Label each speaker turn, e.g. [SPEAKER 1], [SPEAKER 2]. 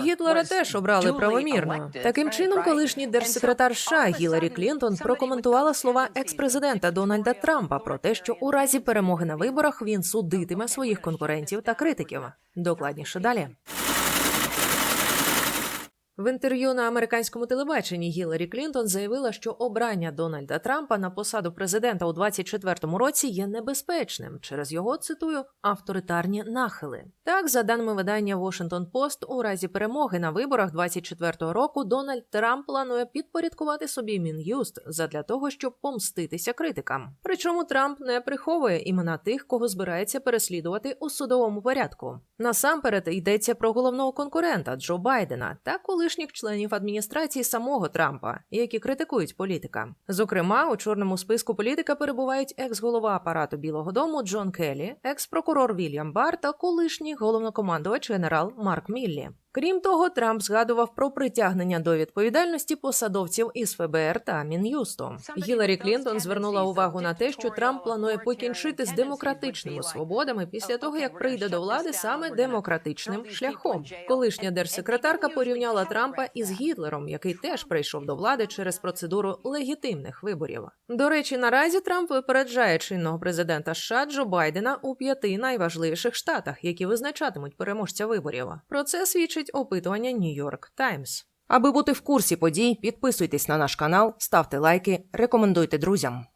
[SPEAKER 1] Гітлера теж обрали правомірно. Таким чином, колишній держсекретар США Гіларі Клінтон прокоментувала слова екс-президента Дональда Трампа про те, що у разі перемоги на виборах він судитиме своїх конкурентів та критиків. Докладніше далі. В інтерв'ю на американському телебаченні Гіларі Клінтон заявила, що обрання Дональда Трампа на посаду президента у 24-му році є небезпечним через його цитую авторитарні нахили. Так, за даними видання Washington Post, у разі перемоги на виборах 24-го року Дональд Трамп планує підпорядкувати собі мін'юст задля того, щоб помститися критикам. Причому Трамп не приховує імена тих, кого збирається переслідувати у судовому порядку. Насамперед йдеться про головного конкурента Джо Байдена та колишніх членів адміністрації самого Трампа, які критикують політика. Зокрема, у чорному списку політика перебувають екс-голова апарату Білого Дому Джон Келлі, екс-прокурор Вільям Бар та колишній головнокомандувач генерал Марк Міллі. Крім того, Трамп згадував про притягнення до відповідальності посадовців із ФБР та Мін'юсту. Гіларі Клінтон звернула увагу на те, що Трамп планує покінчити з демократичними свободами після того, як прийде до влади саме демократичним шляхом. Колишня держсекретарка порівняла Трампа із Гітлером, який теж прийшов до влади через процедуру легітимних виборів. До речі, наразі Трамп випереджає чинного президента США Джо Байдена у п'яти найважливіших штатах, які визначатимуть переможця виборів. Про це свідчить опитування New York Times. Аби бути в курсі подій, підписуйтесь на наш канал, ставте лайки, рекомендуйте друзям.